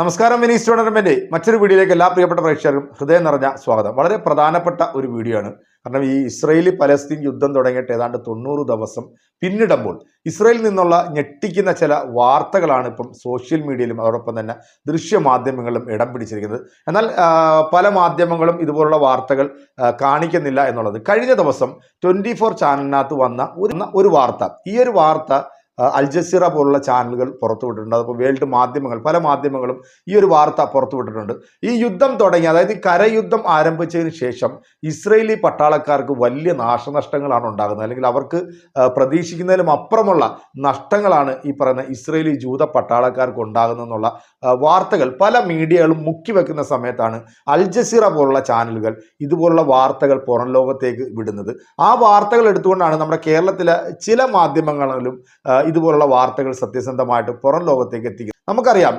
നമസ്കാരം വിനീസ് ടൂർണമെന്റ് മറ്റൊരു വീഡിയോയിലേക്ക് എല്ലാ പ്രിയപ്പെട്ട പ്രേക്ഷകർക്കും ഹൃദയം നിറഞ്ഞ സ്വാഗതം. വളരെ പ്രധാനപ്പെട്ട ഒരു വീഡിയോ ആണ്. കാരണം ഈ ഇസ്രയേലി പലസ്തീൻ യുദ്ധം തുടങ്ങിയിട്ട് ഏതാണ്ട് തൊണ്ണൂറ് ദിവസം പിന്നിടുമ്പോൾ ഇസ്രയേലിൽ നിന്നുള്ള ഞെട്ടിക്കുന്ന ചില വാർത്തകളാണ് ഇപ്പം സോഷ്യൽ മീഡിയയിലും അതോടൊപ്പം തന്നെ ദൃശ്യമാധ്യമങ്ങളിലും ഇടം പിടിച്ചിരിക്കുന്നത്. എന്നാൽ പല മാധ്യമങ്ങളും ഇതുപോലുള്ള വാർത്തകൾ കാണിക്കുന്നില്ല എന്നുള്ളത് കഴിഞ്ഞ ദിവസം ട്വന്റി ഫോർ ചാനലിനകത്ത് വന്ന ഒരു വാർത്ത. ഈ ഒരു വാർത്ത അൽ ജസീറ പോലുള്ള ചാനലുകൾ പുറത്തുവിട്ടിട്ടുണ്ട്. അതിപ്പോൾ വേൾഡ് മാധ്യമങ്ങൾ പല മാധ്യമങ്ങളും ഈ ഒരു വാർത്ത പുറത്തുവിട്ടിട്ടുണ്ട്. ഈ യുദ്ധം തുടങ്ങി അതായത് കരയുദ്ധം ആരംഭിച്ചതിന് ശേഷം ഇസ്രയേലി പട്ടാളക്കാർക്ക് വലിയ നാശനഷ്ടങ്ങളാണ് ഉണ്ടാകുന്നത്. അല്ലെങ്കിൽ അവർക്ക് പ്രതീക്ഷിക്കുന്നതിലും അപ്പുറമുള്ള നഷ്ടങ്ങളാണ് ഈ പറയുന്ന ഇസ്രയേലി ജൂത പട്ടാളക്കാർക്ക് ഉണ്ടാകുന്നതെന്നുള്ള വാർത്തകൾ പല മീഡിയകളും മുക്കി വെക്കുന്ന സമയത്താണ് അൽ ജസീറ പോലുള്ള ചാനലുകൾ ഇതുപോലുള്ള വാർത്തകൾ പുറം ലോകത്തേക്ക് വിടുന്നത്. ആ വാർത്തകൾ എടുത്തുകൊണ്ടാണ് നമ്മുടെ കേരളത്തിലെ ചില മാധ്യമങ്ങളിലും ഇതുപോലുള്ള വാർത്തകൾ സത്യസന്ധമായിട്ട് പുറം ലോകത്തേക്ക് എത്തിക്കുന്നത് നമുക്കറിയാം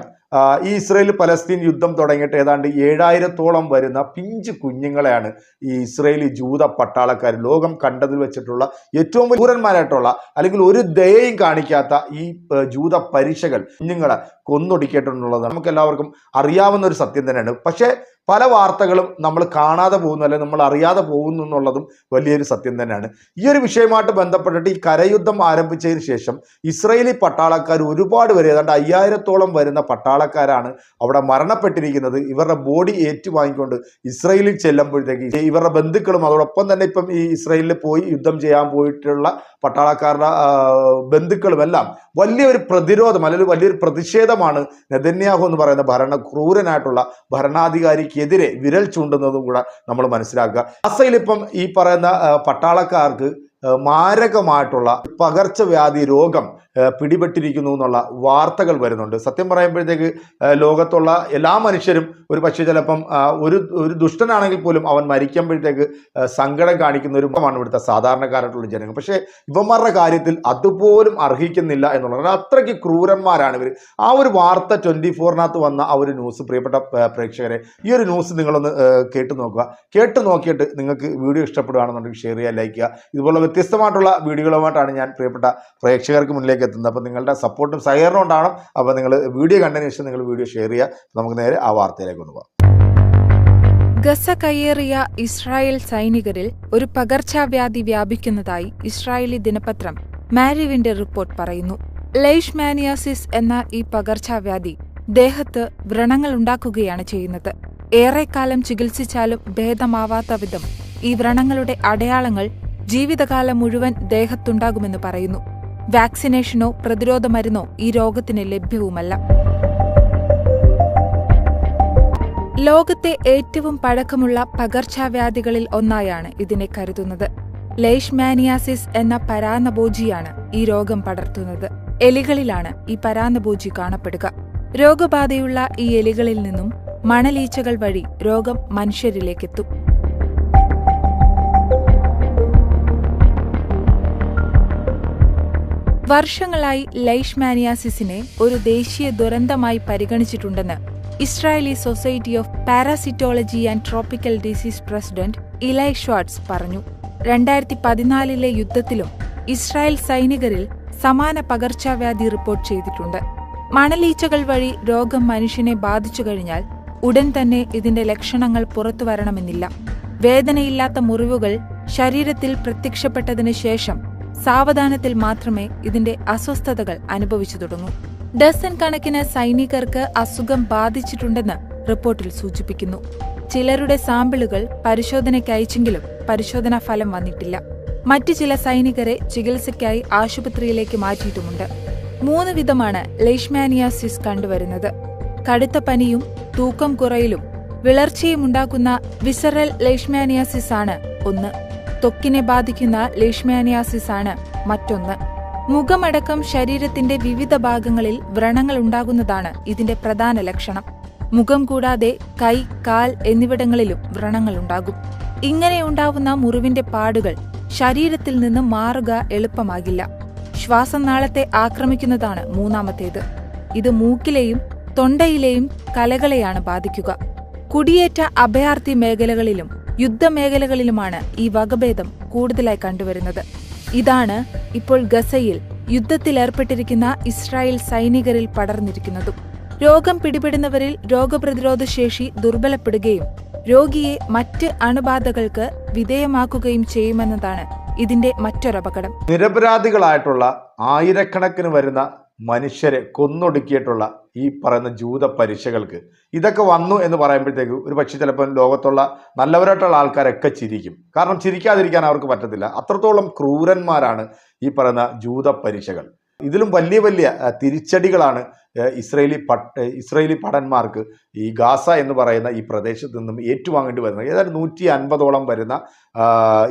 ഈ ഇസ്രയേൽ പലസ്തീൻ യുദ്ധം തുടങ്ങിയിട്ട് ഏതാണ്ട് ഏഴായിരത്തോളം വരുന്ന പിഞ്ച് കുഞ്ഞുങ്ങളെയാണ് ഈ ഇസ്രയേലി ജൂത പട്ടാളക്കാർ ലോകം കണ്ടതിൽ വെച്ചിട്ടുള്ള ഏറ്റവും ക്രൂരന്മാരായിട്ടുള്ള അല്ലെങ്കിൽ ഒരു ദയയും കാണിക്കാത്ത ഈ ജൂത പരീക്ഷകൾ കുഞ്ഞുങ്ങളെ കൊന്നൊടുക്കിയിട്ടുള്ളത് നമുക്ക് എല്ലാവർക്കും അറിയാവുന്ന ഒരു സത്യം തന്നെയാണ്. പക്ഷേ പല വാർത്തകളും നമ്മൾ കാണാതെ പോകുന്നു അല്ലെങ്കിൽ നമ്മൾ അറിയാതെ പോകുന്നു എന്നുള്ളതും വലിയൊരു സത്യം തന്നെയാണ്. ഈ ഒരു വിഷയമായിട്ട് ബന്ധപ്പെട്ടിട്ട് ഈ കരയുദ്ധം ആരംഭിച്ചതിന് ശേഷം ഇസ്രയേലി പട്ടാളക്കാർ ഒരുപാട് പേര് ഏതാണ്ട് അയ്യായിരത്തോളം വരുന്ന പട്ടാളക്കാരാണ് അവിടെ മരണപ്പെട്ടിരിക്കുന്നത്. ഇവരുടെ ബോഡി ഏറ്റുവാങ്ങിക്കൊണ്ട് ഇസ്രയേലിൽ ചെല്ലുമ്പോഴത്തേക്ക് ഇവരുടെ ബന്ധുക്കളും അതോടൊപ്പം തന്നെ ഇപ്പം ഈ ഇസ്രയേലിൽ പോയി യുദ്ധം ചെയ്യാൻ പോയിട്ടുള്ള പട്ടാളക്കാരുടെ ബന്ധുക്കളും എല്ലാം വലിയൊരു പ്രതിരോധം അല്ലെങ്കിൽ വലിയൊരു പ്രതിഷേധമാണ് നെതന്യാഹു എന്ന് പറയുന്ന ഭരണ ക്രൂരനായിട്ടുള്ള ഭരണാധികാരിക്കെതിരെ വിരൽ ചൂണ്ടുന്നതും കൂടെ നമ്മൾ മനസ്സിലാക്കുക. ഗസയിൽ ഇപ്പം ഈ പറയുന്ന പട്ടാളക്കാർക്ക് മാരകമായിട്ടുള്ള പകർച്ചവ്യാധി രോഗം പിടിപെട്ടിരിക്കുന്നു എന്നുള്ള വാർത്തകൾ വരുന്നുണ്ട്. സത്യം പറയുമ്പോഴത്തേക്ക് ലോകത്തുള്ള എല്ലാ മനുഷ്യരും ഒരു പക്ഷേ ചിലപ്പം ഒരു ഒരു ദുഷ്ടനാണെങ്കിൽ പോലും അവൻ മരിക്കുമ്പോഴത്തേക്ക് സങ്കടം കാണിക്കുന്ന ഒരു ആണ് ഇവിടുത്തെ സാധാരണക്കാരായിട്ടുള്ള ജനങ്ങൾ. പക്ഷേ ഇവന്മാരുടെ കാര്യത്തിൽ അതുപോലും അർഹിക്കുന്നില്ല എന്നുള്ളത് അത്രയ്ക്ക് ക്രൂരന്മാരാണ് ഇവർ ആ ഒരു വാർത്ത ട്വന്റി ഫോറിനകത്ത് വന്ന ആ ഒരു ന്യൂസ് പ്രിയപ്പെട്ട പ്രേക്ഷകരെ ഈ ഒരു ന്യൂസ് നിങ്ങളൊന്ന് കേട്ട് നോക്കുക. കേട്ട് നോക്കിയിട്ട് നിങ്ങൾക്ക് വീഡിയോ ഇഷ്ടപ്പെടുകയാണെന്നുണ്ടെങ്കിൽ ഷെയർ ചെയ്യുക ലൈക്ക് ചെയ്യുക. ഇതുപോലുള്ള വ്യത്യസ്തമായിട്ടുള്ള വീഡിയോകളുമായിട്ടാണ് ഞാൻ പ്രിയപ്പെട്ട പ്രേക്ഷകർക്ക് മുന്നിലേക്ക് എത്തുന്നത് അപ്പോൾ നിങ്ങളുടെ സപ്പോർട്ടും സഹകരണവും ഉണ്ടാവണം. അപ്പോൾ നിങ്ങൾ വീഡിയോ കണ്ടതിന് ശേഷം നിങ്ങൾ വീഡിയോ ഷെയർ ചെയ്യുക. നമുക്ക് നേരെ ആ വാർത്തയിലേക്ക് ഒന്ന് പോകാം. ഗസ കയ്യേറിയ ഇസ്രായേൽ സൈനികരിൽ ഒരു പകർച്ചവ്യാധി വ്യാപിക്കുന്നതായി ഇസ്രായേലി ദിനപത്രം മാരിവിന്റെ റിപ്പോർട്ട് പറയുന്നു. ലൈഷ്മാനിയാസിസ് എന്ന ഈ പകർച്ചവ്യാധി ദേഹത്ത് വ്രണങ്ങൾ ഉണ്ടാക്കുകയാണ് ചെയ്യുന്നത്. ഏറെക്കാലം ചികിത്സിച്ചാലും ഭേദമാവാത്ത വിധം ഈ വ്രണങ്ങളുടെ അടയാളങ്ങൾ ജീവിതകാലം മുഴുവൻ ദേഹത്തുണ്ടാകുമെന്ന് പറയുന്നു. വാക്സിനേഷനോ പ്രതിരോധ മരുന്നോ ഈ രോഗത്തിന് ലഭ്യവുമല്ല. ലോകത്തെ ഏറ്റവും പഴക്കമുള്ള പകർച്ചവ്യാധികളിൽ ഒന്നായാണ് ഇതിനെ കരുതുന്നത്. ലൈഷ്മാനിയാസിസ് എന്ന പരാന്നബോജിയാണ് ഈ രോഗം പടർത്തുന്നത്. എലികളിലാണ് ഈ പരാന്നബോജി കാണപ്പെടുക. രോഗബാധയുള്ള ഈ എലികളിൽ നിന്നും മണലീച്ചകൾ വഴി രോഗം മനുഷ്യരിലേക്കെത്തും. വർഷങ്ങളായി ലൈഷ്മാനിയാസിസിനെ ഒരു ദേശീയ ദുരന്തമായി പരിഗണിച്ചിട്ടുണ്ടെന്ന് Israeli society of parasitology and tropical disease president Eli Schwartz പറഞ്ഞു. രണ്ടായിരത്തി പതിനാലിലെ യുദ്ധത്തിലും ഇസ്രായേൽ സൈനികരിൽ സമാന പകർച്ചവ്യാധി റിപ്പോർട്ട് ചെയ്തിട്ടുണ്ട്. മണലീച്ചകൾ വഴി രോഗം മനുഷ്യനെ ബാധിച്ചു കഴിഞ്ഞാൽ ഉടൻ തന്നെ ഇതിന്റെ ലക്ഷണങ്ങൾ പുറത്തുവരണമെന്നില്ല. വേദനയില്ലാത്ത മുറിവുകൾ ശരീരത്തിൽ പ്രത്യക്ഷപ്പെട്ടതിന് ശേഷം സാവധാനത്തിൽ മാത്രമേ ഇതിന്റെ അസ്വസ്ഥതകൾ അനുഭവിച്ചു തുടങ്ങൂ. ഡസൻ കണക്കിന് സൈനികർക്ക് അസുഖം ബാധിച്ചിട്ടുണ്ടെന്ന് റിപ്പോർട്ടിൽ സൂചിപ്പിക്കുന്നു. ചിലരുടെ സാമ്പിളുകൾ പരിശോധനയ്ക്ക് അയച്ചെങ്കിലും പരിശോധനാ ഫലം വന്നിട്ടില്ല. മറ്റു ചില സൈനികരെ ചികിത്സയ്ക്കായി ആശുപത്രിയിലേക്ക് മാറ്റിയിട്ടുമുണ്ട്. മൂന്ന് വിധമാണ് ലെയ്ഷ്മാനിയാസിസ് കണ്ടുവരുന്നത്. കടുത്ത പനിയും തൂക്കം കുറയലും വിളർച്ചയും ഉണ്ടാക്കുന്ന വിസറൽ ലെയ്ഷ്മാനിയാസിസ് ആണ് ഒന്ന്. ത്വക്കിനെ ബാധിക്കുന്ന ലേഷ്മാനിയാസിസ് ആണ് മറ്റൊന്ന്. മുഖമടക്കം ശരീരത്തിന്റെ വിവിധ ഭാഗങ്ങളിൽ വ്രണങ്ങൾ ഉണ്ടാകുന്നതാണ് ഇതിന്റെ പ്രധാന ലക്ഷണം. മുഖം കൂടാതെ കൈ കാൽ എന്നിവിടങ്ങളിലും വ്രണങ്ങൾ ഉണ്ടാകും. ഇങ്ങനെ ഉണ്ടാവുന്ന മുറിവിന്റെ പാടുകൾ ശരീരത്തിൽ നിന്ന് മാറുക എളുപ്പമാകില്ല. ശ്വാസനാളത്തെ ആക്രമിക്കുന്നതാണ് മൂന്നാമത്തേത്. ഇത് മൂക്കിലെയും തൊണ്ടയിലെയും കലകളെയാണ് ബാധിക്കുക. കുടിയേറ്റ അഭയാർത്ഥി മേഖലകളിലും യുദ്ധമേഖലകളിലുമാണ് ഈ വകഭേദം കൂടുതലായി കണ്ടുവരുന്നത്. ഇതാണ് ഇപ്പോൾ ഗസയിൽ യുദ്ധത്തിലേർപ്പെട്ടിരിക്കുന്ന ഇസ്രായേൽ സൈനികരിൽ പടർന്നിരിക്കുന്നതും. രോഗം പിടിപെടുന്നവരിൽ രോഗപ്രതിരോധ ശേഷി ദുർബലപ്പെടുകയും രോഗിയെ മറ്റ് അണുബാധകൾക്ക് വിധേയമാക്കുകയും ചെയ്യുമെന്നതാണ് ഇതിന്റെ മറ്റൊരപകടം. നിരപരാധികളായിട്ടുള്ള ആയിരക്കണക്കിന് വരുന്ന മനുഷ്യരെ കൊന്നൊടുക്കിയിട്ടുള്ള ഈ പറയുന്ന ജൂത പരീക്ഷകൾക്ക്. ഇതൊക്കെ വന്നു എന്ന് പറയുമ്പോഴത്തേക്ക് ഒരു പക്ഷേ ചിലപ്പോൾ ലോകത്തുള്ള നല്ലവരായിട്ടുള്ള ആൾക്കാരൊക്കെ ചിരിക്കും. കാരണം ചിരിക്കാതിരിക്കാൻ അവർക്ക് പറ്റത്തില്ല. അത്രത്തോളം ക്രൂരന്മാരാണ് ഈ പറയുന്ന ജൂത പരീക്ഷകൾ. ഇതിലും വലിയ വലിയ തിരിച്ചടികളാണ് ഇസ്രയേലി പട്ട് ഇസ്രയേലി ഭടന്മാർക്ക് ഈ ഗാസ എന്ന് പറയുന്ന ഈ പ്രദേശത്ത് നിന്നും ഏറ്റുവാങ്ങേണ്ടി വരുന്നത്. ഏതാണ്ട് നൂറ്റി അൻപതോളം വരുന്ന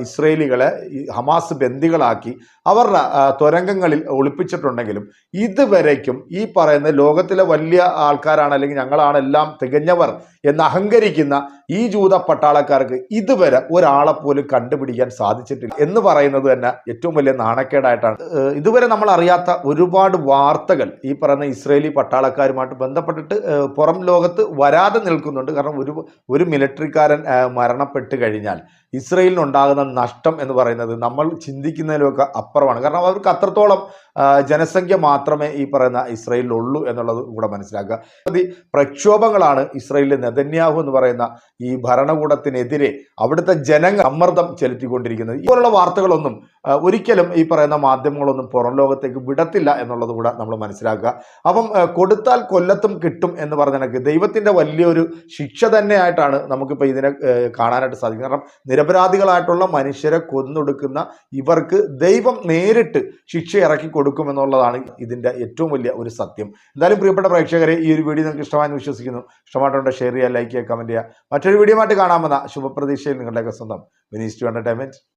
ഇസ്രയേലികളെ ഹമാസ് ബന്ദികളാക്കി അവരുടെ തുരങ്കങ്ങളിൽ ഒളിപ്പിച്ചിട്ടുണ്ടെങ്കിലും ഇതുവരേക്കും ഈ പറയുന്ന ലോകത്തിലെ വലിയ ആൾക്കാരാണ് അല്ലെങ്കിൽ ഞങ്ങളാണ് എല്ലാം തികഞ്ഞവർ എന്ന് അഹങ്കരിക്കുന്ന ഈ ജൂത പട്ടാളക്കാർക്ക് ഇതുവരെ ഒരാളെ പോലും കണ്ടുപിടിക്കാൻ സാധിച്ചിട്ടില്ല എന്ന് പറയുന്നത് തന്നെ ഏറ്റവും വലിയ നാണക്കേടായിട്ടാണ്. ഇതുവരെ നമ്മൾ അറിയാത്ത ഒരുപാട് വാർത്തകൾ ഈ പറയുന്ന ഇസ്രയേലി പട്ടാളക്കാരുമായിട്ട് ബന്ധപ്പെട്ടിട്ട് പുറം ലോകത്ത് വരാതെ നിൽക്കുന്നുണ്ട്. കാരണം ഒരു ഒരു മിലിറ്ററിക്കാരൻ മരണപ്പെട്ട് കഴിഞ്ഞാൽ ഇസ്രയേലിനുണ്ടാകുന്ന നഷ്ടം എന്ന് പറയുന്നത് നമ്മൾ ചിന്തിക്കുന്നതിലൊക്കെ അപ്പുറമാണ്. കാരണം അവർക്ക് അത്രത്തോളം ജനസംഖ്യ മാത്രമേ ഈ പറയുന്ന ഇസ്രയേലിലുള്ളൂ എന്നുള്ളത് കൂടെ മനസ്സിലാക്കുക. പ്രക്ഷോഭങ്ങളാണ് ഇസ്രയേലിലെ നെതന്യാഹു എന്ന് പറയുന്ന ഈ ഭരണകൂടത്തിനെതിരെ അവിടുത്തെ ജനങ്ങൾ സമ്മർദ്ദം ചെലുത്തിക്കൊണ്ടിരിക്കുന്നത്. ഇതുപോലുള്ള വാർത്തകളൊന്നും ഒരിക്കലും ഈ പറയുന്ന മാധ്യമങ്ങളൊന്നും പുറം ലോകത്തേക്ക് വിടത്തില്ല എന്നുള്ളത് കൂടെ നമ്മൾ മനസ്സിലാക്കുക. അപ്പം കൊടുത്താൽ കൊല്ലത്തും കിട്ടും എന്ന് പറഞ്ഞ കണക്ക് ദൈവത്തിന്റെ വലിയൊരു ശിക്ഷ തന്നെയായിട്ടാണ് നമുക്കിപ്പോൾ ഇതിനെ കാണാനായിട്ട് സാധിക്കും കാരണം നിരപരാധികളായിട്ടുള്ള മനുഷ്യരെ കൊന്നൊടുക്കുന്ന ഇവർക്ക് ദൈവം നേരിട്ട് ശിക്ഷ ഇറക്കി കൊടുക്കുമെന്നുള്ളതാണ് ഇതിന്റെ ഏറ്റവും വലിയ ഒരു സത്യം. എന്തായാലും പ്രിയപ്പെട്ട പ്രേക്ഷകരെ ഈ ഒരു വീഡിയോ നിങ്ങൾക്ക് ഇഷ്ടമായെന്ന് വിശ്വസിക്കുന്നു. ഇഷ്ടമായിട്ടുണ്ട് ഷെയർ ചെയ്യുക ലൈക്ക് ചെയ്യുക കമന്റ് ചെയ്യുക. മറ്റൊരു വീഡിയോ ആയിട്ട് കാണാമെന്ന ശുഭപ്രതീക്ഷയിൽ നിങ്ങളുടെയൊക്കെ സ്വന്തം വിനീസ് ടു എന്റർടൈൻമെന്റ്